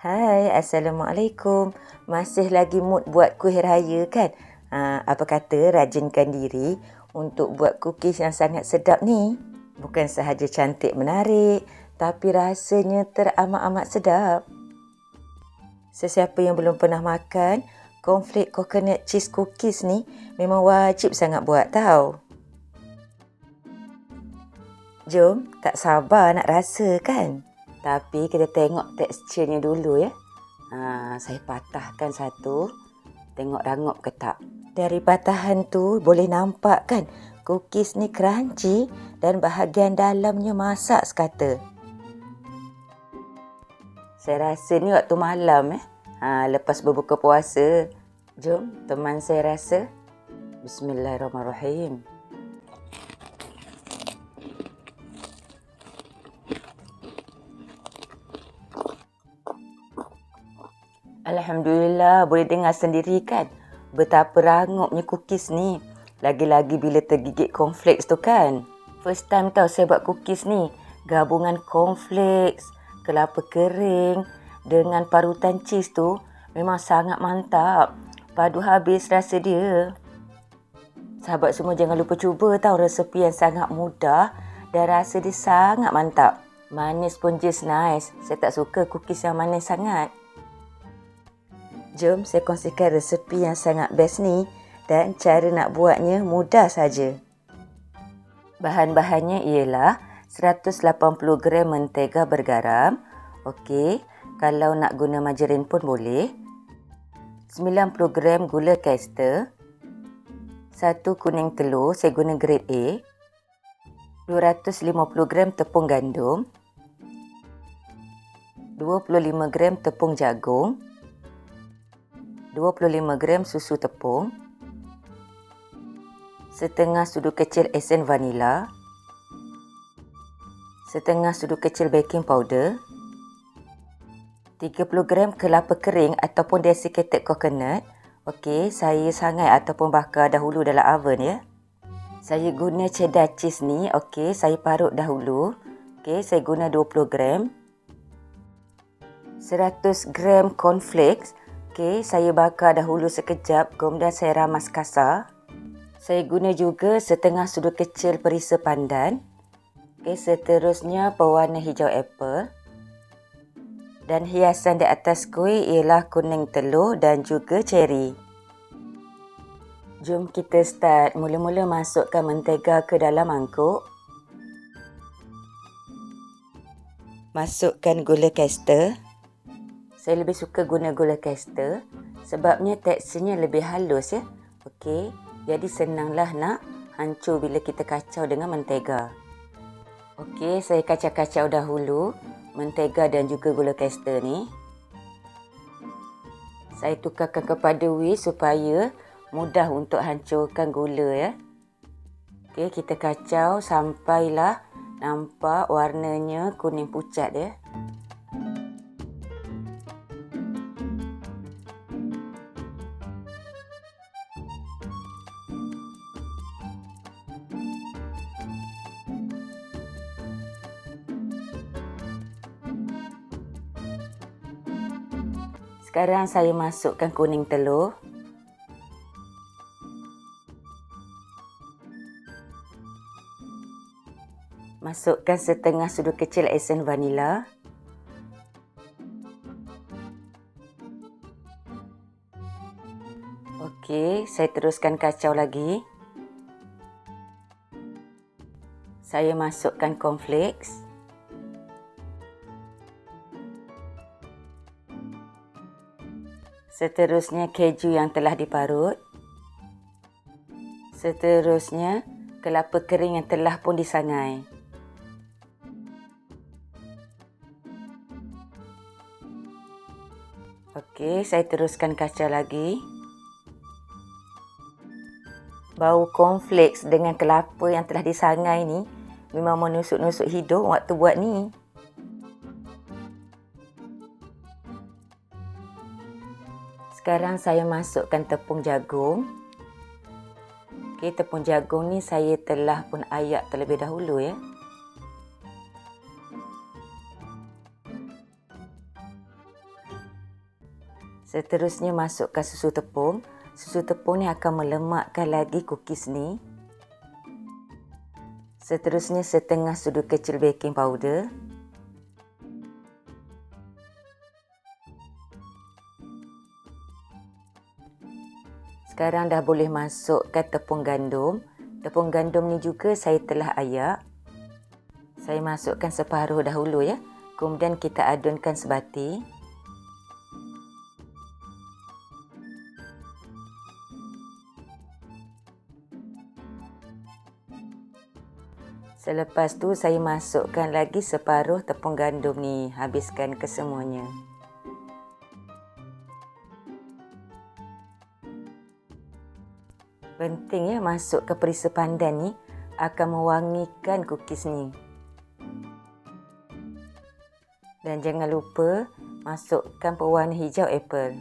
Hai, Assalamualaikum. Masih lagi mood buat kuih raya kan? Ha, apa kata rajinkan diri untuk buat cookies yang sangat sedap ni. Bukan sahaja cantik menarik, tapi rasanya teramat-amat sedap. Sesiapa yang belum pernah makan, cornflake coconut cheese cookies ni memang wajib sangat buat tau. Jom, tak sabar nak rasa kan? Tapi kita tengok teksturnya dulu ya. Ha, saya patahkan satu. Tengok rangup ke tak. Dari patahan tu boleh nampak kan cookies ni crunchy dan bahagian dalamnya masak sekata. Saya rasa ni waktu malam eh. Ha, lepas berbuka puasa. Jom teman saya rasa. Bismillahirrahmanirrahim. Alhamdulillah boleh dengar sendiri kan betapa rangupnya cookies ni. Lagi-lagi bila tergigit cornflakes tu kan. First time tau saya buat cookies ni. Gabungan cornflakes, kelapa kering dengan parutan cheese tu memang sangat mantap. Padu habis rasa dia. Sahabat semua jangan lupa cuba tahu resepi yang sangat mudah dan rasa dia sangat mantap. Manis pun just nice. Saya tak suka cookies yang manis sangat. Jom saya kongsikan resepi yang sangat best ni dan cara nak buatnya mudah saja. Bahan-bahannya ialah 180 gram mentega bergaram. Okey, kalau nak guna margarin pun boleh. 90 gram gula kester. 1 kuning telur, saya guna grade A. 250 gram tepung gandum. 25 gram tepung jagung. 25 gram susu tepung, setengah sudu kecil esen vanila, setengah sudu kecil baking powder, 30 gram kelapa kering ataupun desiccated coconut. Okey, saya sangai ataupun bakar dahulu dalam oven ya. Saya guna cheddar cheese ni, okey, saya parut dahulu. Okey, saya guna 20 gram. 100 gram cornflakes Okey, saya bakar dahulu sekejap, kemudian saya ramas kasar. Saya guna juga setengah sudu kecil perisa pandan. Okey, seterusnya pewarna hijau apple. Dan hiasan di atas kuih ialah kuning telur dan juga ceri. Jom kita start. Mula-mula masukkan mentega ke dalam mangkuk. Masukkan gula kester. Saya lebih suka guna gula kester sebabnya teksturnya lebih halus ya. Okey, jadi senanglah nak hancur bila kita kacau dengan mentega. Okey, saya kacau-kacau dahulu mentega dan juga gula kester ni. Saya tukarkan kepada whisk supaya mudah untuk hancurkan gula ya. Okey, kita kacau sampailah nampak warnanya kuning pucat ya. Sekarang saya masukkan kuning telur. Masukkan setengah sudu kecil esen vanila. Okey, saya teruskan kacau lagi. Saya masukkan cornflakes. Seterusnya keju yang telah diparut. Seterusnya kelapa kering yang telah pun disangai. Okey, saya teruskan kaca lagi. Bau cornflakes dengan kelapa yang telah disangai ni memang menusuk-nusuk hidung waktu buat ni. Sekarang saya masukkan tepung jagung. Okey, tepung jagung ni saya telah pun ayak terlebih dahulu ya. Seterusnya masukkan susu tepung. Susu tepung ni akan melemakkan lagi cookies ni. Seterusnya setengah sudu kecil baking powder. Sekarang dah boleh masukkan tepung gandum. Tepung gandum ni juga saya telah ayak. Saya masukkan separuh dahulu ya. Kemudian kita adunkan sebati. Selepas tu saya masukkan lagi separuh tepung gandum ni, habiskan kesemuanya. Penting ya masuk ke perisa pandan ni akan mewangikan cookies ni. Dan jangan lupa masukkan pewarna hijau apple.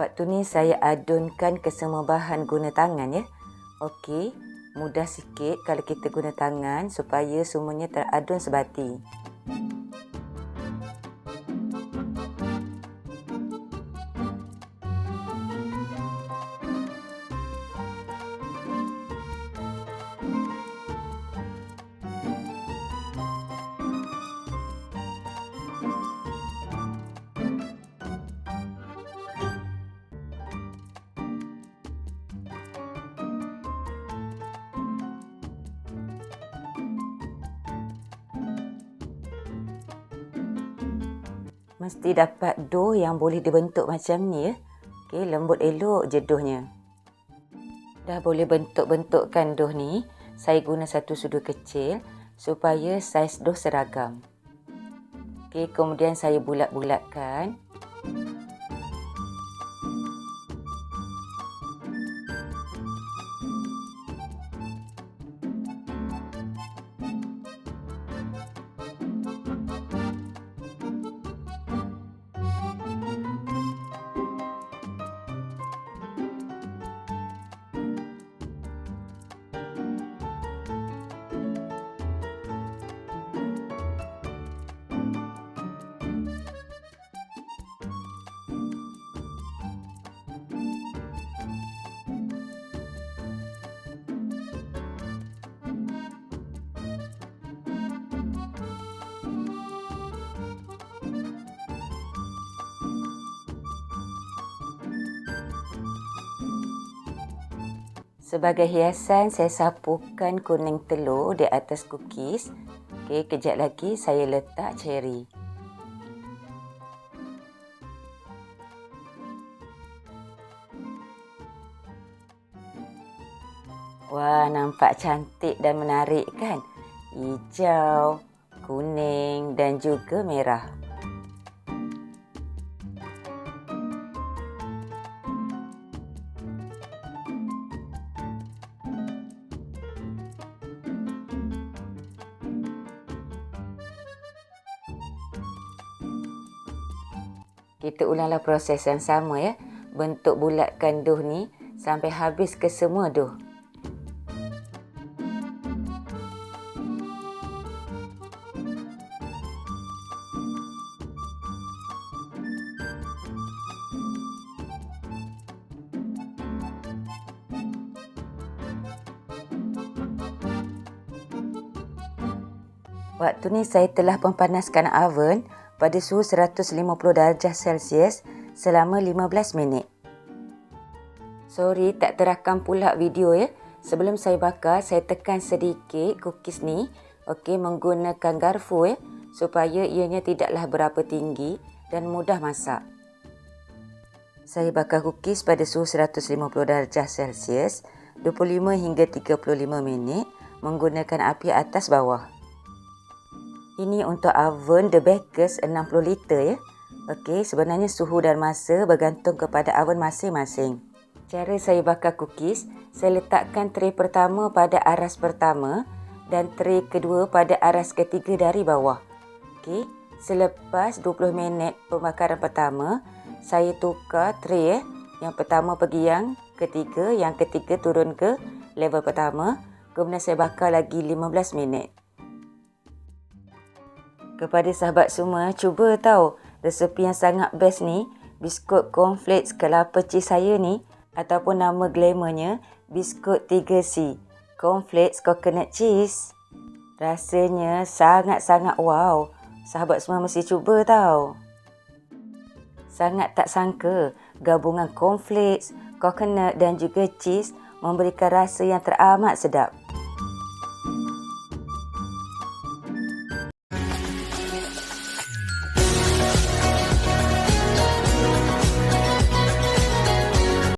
Waktu ni saya adunkan ke semua bahan guna tangan ya. Okey, mudah sikit kalau kita guna tangan supaya semuanya teradun sebati. Mesti dapat dough yang boleh dibentuk macam ni ya. Okey, lembut elok jeduhnya. Dah boleh bentuk-bentukkan dough ni. Saya guna satu sudu kecil supaya saiz dough seragam. Okey, kemudian saya bulat-bulatkan. Sebagai hiasan, saya sapukan kuning telur di atas cookies. Okey, kejap lagi saya letak cherry. Wah, nampak cantik dan menarik kan? Hijau, kuning dan juga merah. Kita ulanglah proses yang sama ya. Bentuk bulatkan dough ni sampai habis ke semua dough. Waktu ni saya telah mempanaskan oven pada suhu 150 darjah Celsius selama 15 minit. Sorry tak terakam pula video ya. Sebelum saya bakar, saya tekan sedikit cookies ni. Okey, menggunakan garfu ya. Supaya ianya tidaklah berapa tinggi dan mudah masak. Saya bakar cookies pada suhu 150 darjah Celsius 25 hingga 35 minit menggunakan api atas bawah. Ini untuk oven The Bakers 60 liter ya. Okey, sebenarnya suhu dan masa bergantung kepada oven masing-masing. Cara saya bakar cookies, saya letakkan tray pertama pada aras pertama dan tray kedua pada aras ketiga dari bawah. Okey, selepas 20 minit pembakaran pertama, saya tukar tray ya. Yang pertama pergi yang ketiga, yang ketiga turun ke level pertama. Kemudian saya bakar lagi 15 minit. Kepada sahabat semua, cuba tahu resepi yang sangat best ni, biskut cornflakes kelapa cheese saya ni ataupun nama glamournya biskut 3C, cornflakes coconut cheese. Rasanya sangat-sangat wow. Sahabat semua mesti cuba tahu. Sangat tak sangka gabungan cornflakes, coconut dan juga cheese memberikan rasa yang teramat sedap.